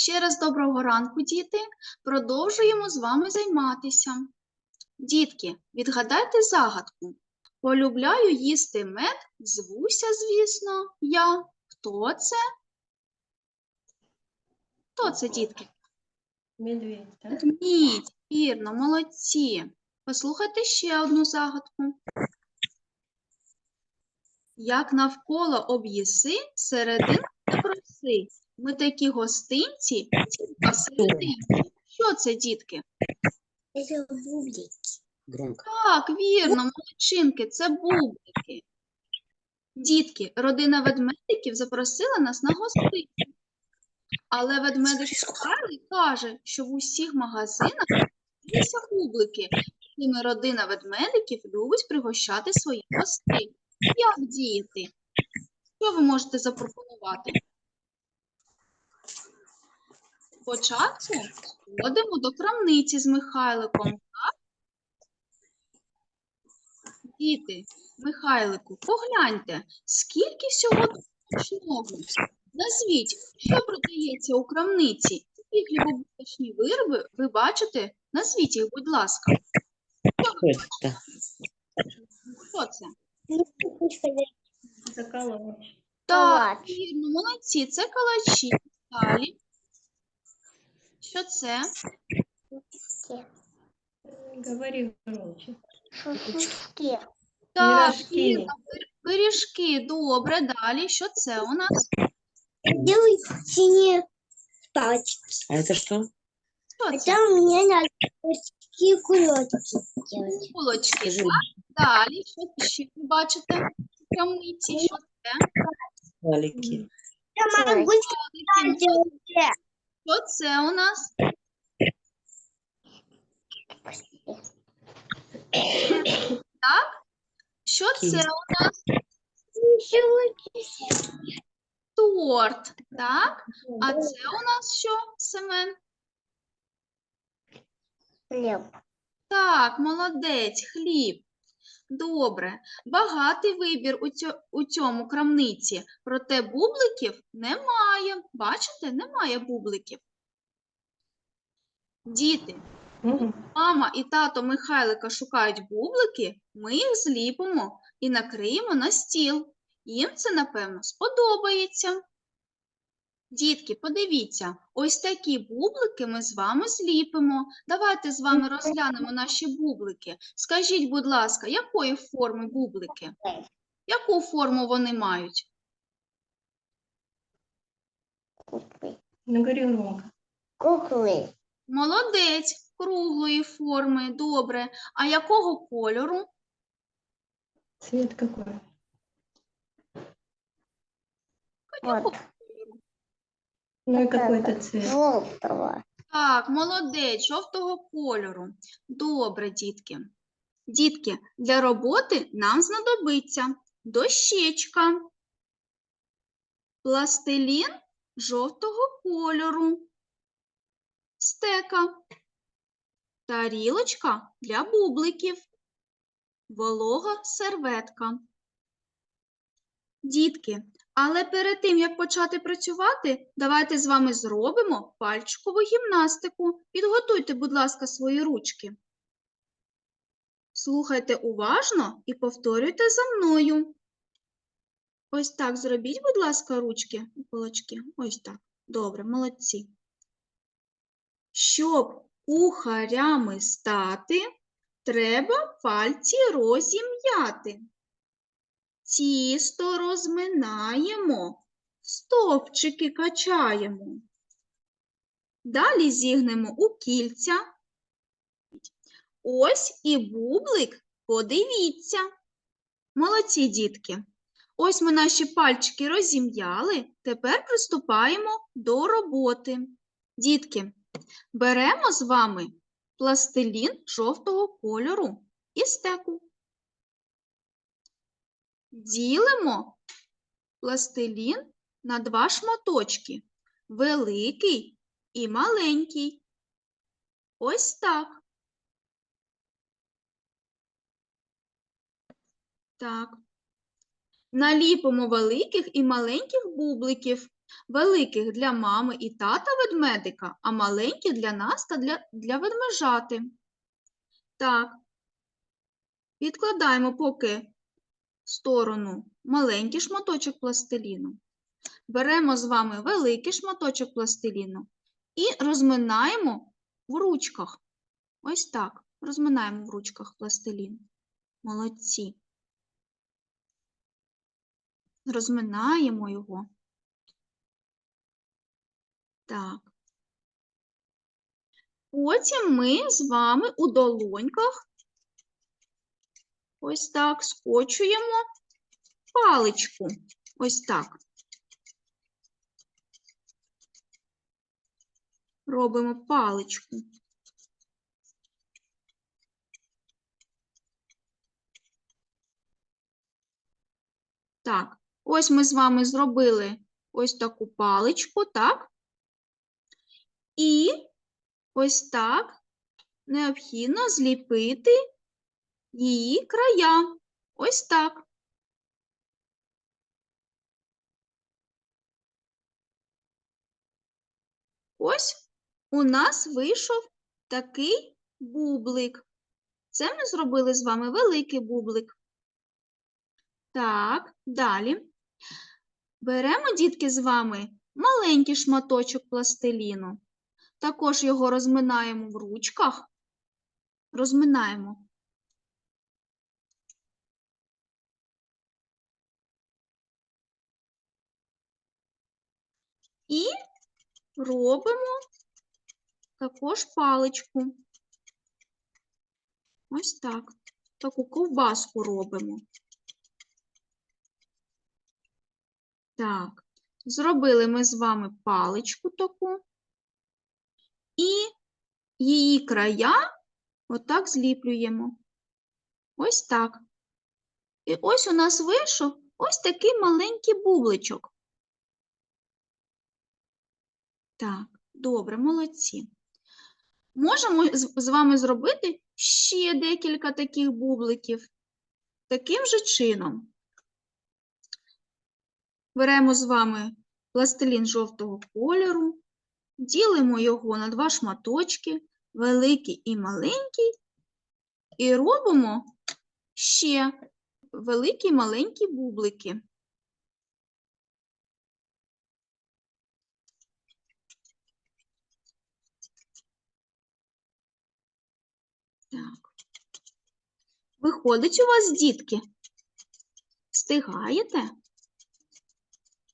Ще раз доброго ранку, діти. Продовжуємо з вами займатися. Дітки, відгадайте загадку. Полюбляю їсти мед, звуся, звісно, я. Хто це? Хто це, дітки? Медведь, так? Ведмідь, вірно, молодці. Послухайте ще одну загадку. Як навколо об'їси, серединку не. Ми такі гостинці, серединці. Що це, дітки? Это бублик. Громко. Так, вірно, молодчинки, це бублики. Дітки, родина ведмедиків запросила нас на гостину. Але ведмедик Карлик каже, що в усіх магазинах є бублики, якими родина ведмедиків любить пригощати своїх гостей. Як діяти? Що ви можете запропонувати? Спочатку сходимо до крамниці з Михайликом. Так? Діти, Михайлику, погляньте, скільки всього тут смачного. Назвіть, що продається у крамниці? Які хлібобулочні вироби ви бачите? Назвіть їх, будь ласка. Що це? Так, Калач. вірно, молодці, це калачі. Далі Що це? Говори громче. Шашлычки. Так, Пирожки. вірно, пир- пиріжки. Добре, далі. Що це у нас? Делай синие палочки. А это что? Що це? Это у меня надо такие кулечки делать. Булочки. Скажи, Далі, що ще ви бачите? в Крамниці, що це? валики. Я могу Великі делать. Що це у нас? Так? Що це у нас? Торт. Так? А це у нас що, Семен? Хлеб. Так, молодець, хліб. Добре. Багатий вибір у, цьо- у цьому крамниці, проте бубликів немає. Бачите, немає бубликів. Діти, Мама і тато Михайлика шукають бублики, ми їх зліпимо і накриємо на стіл. Їм це, напевно, сподобається. Дітки, подивіться, ось такі бублики ми з вами зліпимо. Давайте з вами розглянемо наші бублики. Скажіть, будь ласка, якої форми бублики? Яку форму вони мають? Куклы. Молодець, круглої форми, добре. А якого кольору? Цвет какой? Вот. Ну и какой-то цвет. Желтого. Так, молодець, жовтого кольору. Добре, дітки. Дітки, для роботи нам знадобиться дощечка, пластилін жовтого кольору, стека, тарілочка для бубликів, волога серветка. Дітки, але перед тим, як почати працювати, давайте з вами зробимо пальчикову гімнастику. Підготуйте, будь ласка, свої ручки. Слухайте уважно і повторюйте за мною. Ось так зробіть, будь ласка, ручки і кулачки. Ось так. Добре, молодці. Щоб кухарями стати, треба пальці розім'яти. Тісто розминаємо, стовпчики качаємо. Далі зігнемо у кільця. Ось і бублик, подивіться. Молодці, дітки. Ось ми наші пальчики розім'яли. Тепер приступаємо до роботи. Дітки, беремо з вами пластилін жовтого кольору і стеку. Ділимо пластилін на два шматочки великий і маленький. Ось так. Так. Наліпимо великих і маленьких бубликів Великих для мами і тата ведмедика, а маленьких для нас та для, для ведмежати. Так. Відкладаємо поки сторону маленький шматочок пластиліну. Беремо з вами великий шматочок пластиліну і розминаємо в ручках. Ось так. Розминаємо в ручках пластилін. Молодці. Розминаємо його. Так. Потім ми з вами у долоньках ось так скочуємо паличку. Ось так. Робимо паличку. Так, ось ми з вами зробили ось таку паличку, так? І ось так необхідно зліпити її края. Ось так. Ось у нас вийшов такий бублик. Це ми зробили з вами великий бублик. Так, далі. Беремо, дітки, з вами маленький шматочок пластиліну. Також його розминаємо в ручках. Розминаємо. І робимо також паличку. Ось так. Таку ковбаску робимо. Так, зробили ми з вами паличку таку. І її края отак зліплюємо. Ось так. І ось у нас вийшов ось такий маленький бубличок. Так, добре, молодці. Можемо з вами зробити ще декілька таких бубликів. Таким же чином. Беремо з вами пластилін жовтого кольору, ділимо його на два шматочки, великий і маленький, і робимо ще великі маленькі бублики. Так. Виходить у вас, дітки? Встигаєте?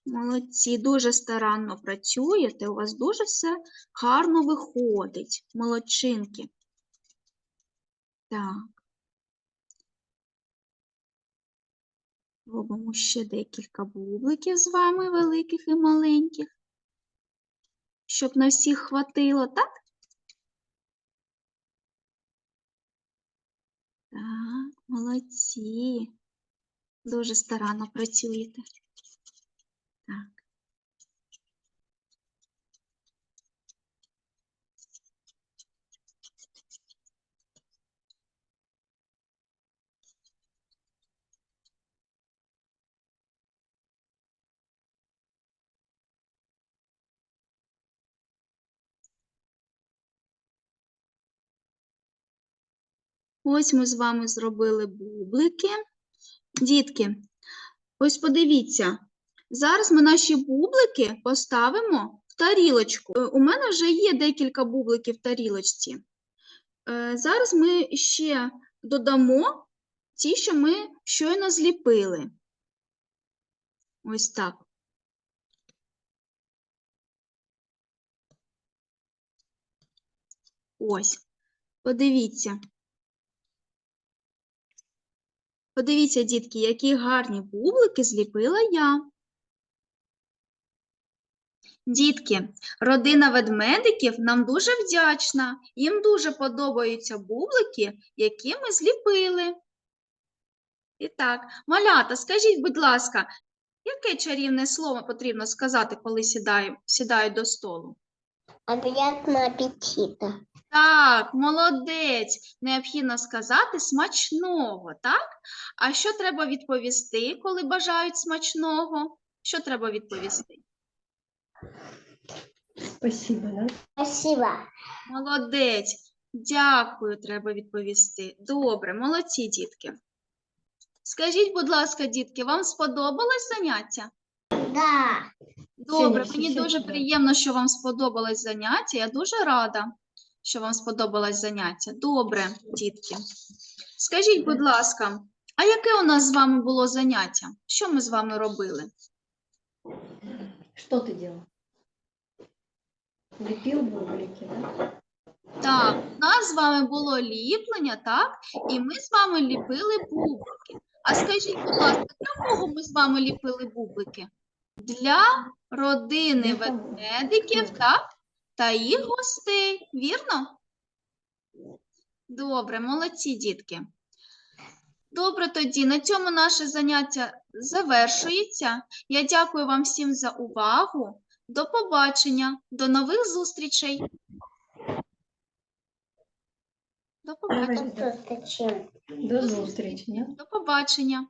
Молодці, дуже старанно працюєте, у вас дуже все гарно виходить. Молодчинки. Так. Робимо ще декілька бубликів з вами, великих і маленьких, щоб на всіх хватило, так? Так, молодці. Дуже старанно працюєте. Так. Ось ми з вами зробили бублики. Дітки, ось подивіться, зараз ми наші бублики поставимо в тарілочку. Е, У мене вже є декілька бубликів в тарілочці. Е, Зараз ми ще додамо ті, що ми щойно зліпили. Ось так. Ось, подивіться. Подивіться, дітки, які гарні бублики зліпила я. Дітки, родина ведмедиків нам дуже вдячна. Їм дуже подобаються бублики, які ми зліпили. І так, малята, скажіть, будь ласка, яке чарівне слово потрібно сказати, коли сідаю, сідаю до столу? Приятного аппетита. Так, молодець. Необхідно сказати смачного, так? А що треба відповісти, коли бажають смачного? Що треба відповісти? Спасибо, да? Спасибо. Молодець. Дякую, треба відповісти. Добре, молодці, дітки. Скажіть, будь ласка, дітки, вам сподобалось заняття? Да. Добре, мені дуже приємно, що вам сподобалось заняття. Я дуже рада, що вам сподобалось заняття. Добре, дітки. Скажіть, будь ласка, а яке у нас з вами було заняття? Що ми з вами робили? Что ты делал? Лепил бублики, да? Так, у нас з вами було ліплення, так? І ми з вами ліпили бублики. А скажіть, будь ласка, для кого ми з вами ліпили бублики? Для родини ведмедиків, так? Та їх гостей, вірно? Добре, молодці, дітки. Добре, тоді на цьому наше заняття завершується. Я дякую вам всім за увагу. До побачення, до нових зустрічей. До побачення. До зустрічі. До побачення.